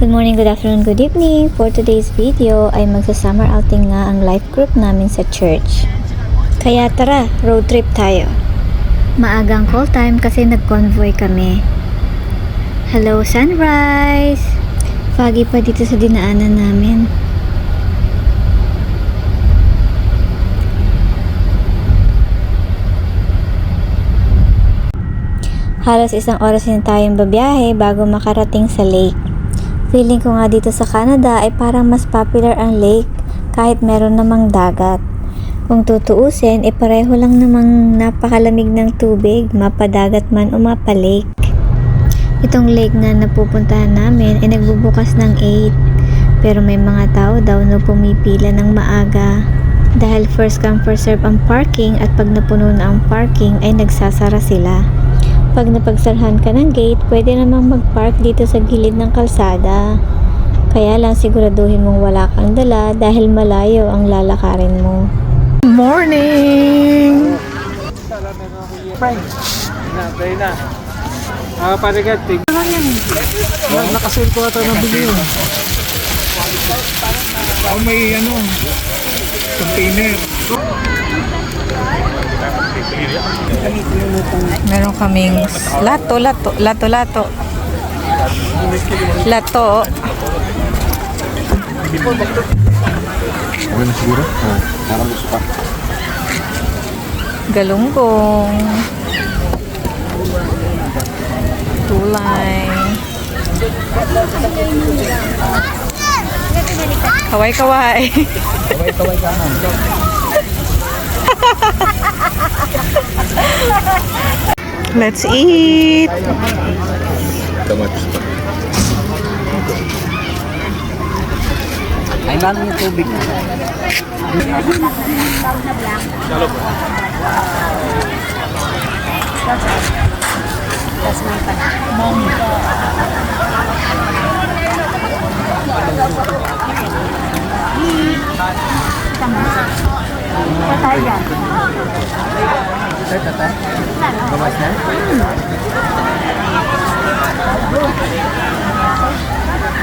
Good morning, good afternoon, good evening. For today's video ay magsa-summer outing nga ang life group namin sa church. Kaya tara, road trip tayo. Maagang call time kasi nag-convoy kami. Hello, sunrise! Foggy pa dito sa dinaanan namin. Halos isang oras din tayong babiyahe bago makarating sa lake. Feeling ko nga dito sa Canada ay parang mas popular ang lake kahit meron namang dagat. Kung tutuusin, eh pareho lang namang napakalamig ng tubig, mapadagat man o mapalake. Itong lake nga napupuntahan namin ay nagbubukas ng 8. Pero may mga tao daw na pumipila ng maaga. Dahil first come first serve ang parking at pag napuno na ang parking ay nagsasara sila. Pag napagsarhan ka ng gate, pwede namang mag-park dito sa gilid ng kalsada. Kaya lang siguraduhin mong wala kang dala dahil malayo ang lalakarin mo. Morning! Frank. Na, tayo na. Ah, parigat, tig. Na, nakasil ko ata na bili yun. Oh, may ano, container. Meron kaming lato, lato, lato, lato. Lato. Okay na siguro? Oo. Parang gusto pa. Galunggong. Tulay. Kaway-kaway. Kaway-kaway ka na. Let's eat. Kamatis pa. Ay, namin yung tubig.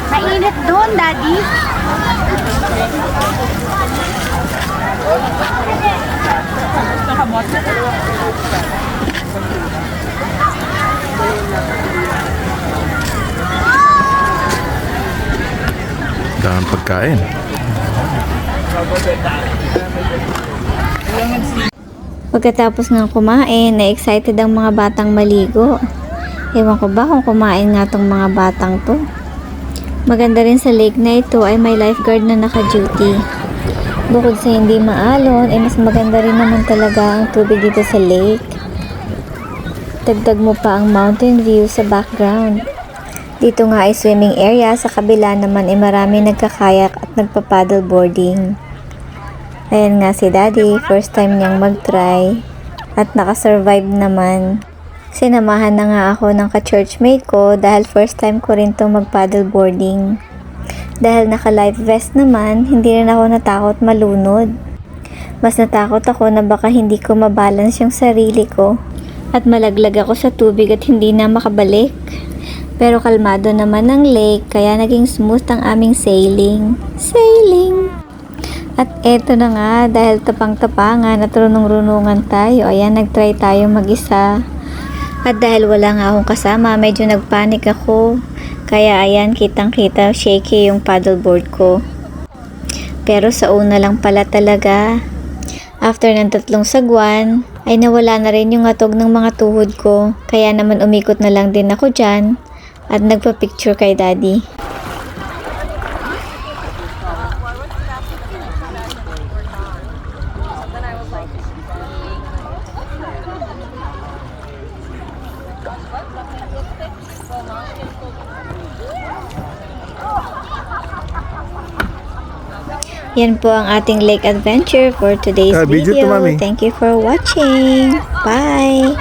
Mainit doon, Daddy. Dahang pagkain. Pagkatapos ng kumain, na-excited ang mga batang maligo. Ewan ko ba kung kumain nga tong mga batang to. Maganda rin sa lake na ito ay may lifeguard na naka-duty. Bukod sa hindi maalon, ay mas maganda rin naman talaga ang tubig dito sa lake. Dagdag mo pa ang mountain view sa background. Dito nga ay swimming area, sa kabila naman ay marami nagkakayak at nagpa-paddle boarding. Ayan nga si daddy, first time niyang mag-try at nakasurvive naman. Sinamahan na nga ako ng ka-churchmate ko dahil first time ko rin to mag-paddle boarding. Dahil naka-life vest naman, hindi rin ako natakot malunod. Mas natakot ako na baka hindi ko mabalance yung sarili ko at malaglag ako sa tubig at hindi na makabalik. Pero kalmado naman ang lake kaya naging smooth ang aming sailing. Sailing! At eto na nga, dahil tapang-tapangan at runong-runungan tayo, ayan, nag-try tayo mag-isa. At dahil wala nga akong kasama, medyo nagpanik ako. Kaya ayan, kitang-kita, shaky yung paddleboard ko. Pero sa una lang pala talaga. After ng tatlong sagwan, ay nawala na rin yung atog ng mga tuhod ko. Kaya naman umikot na lang din ako dyan at nagpa-picture kay daddy. Yan po ang ating lake adventure for today's Ah, video video. Thank you for watching. Bye!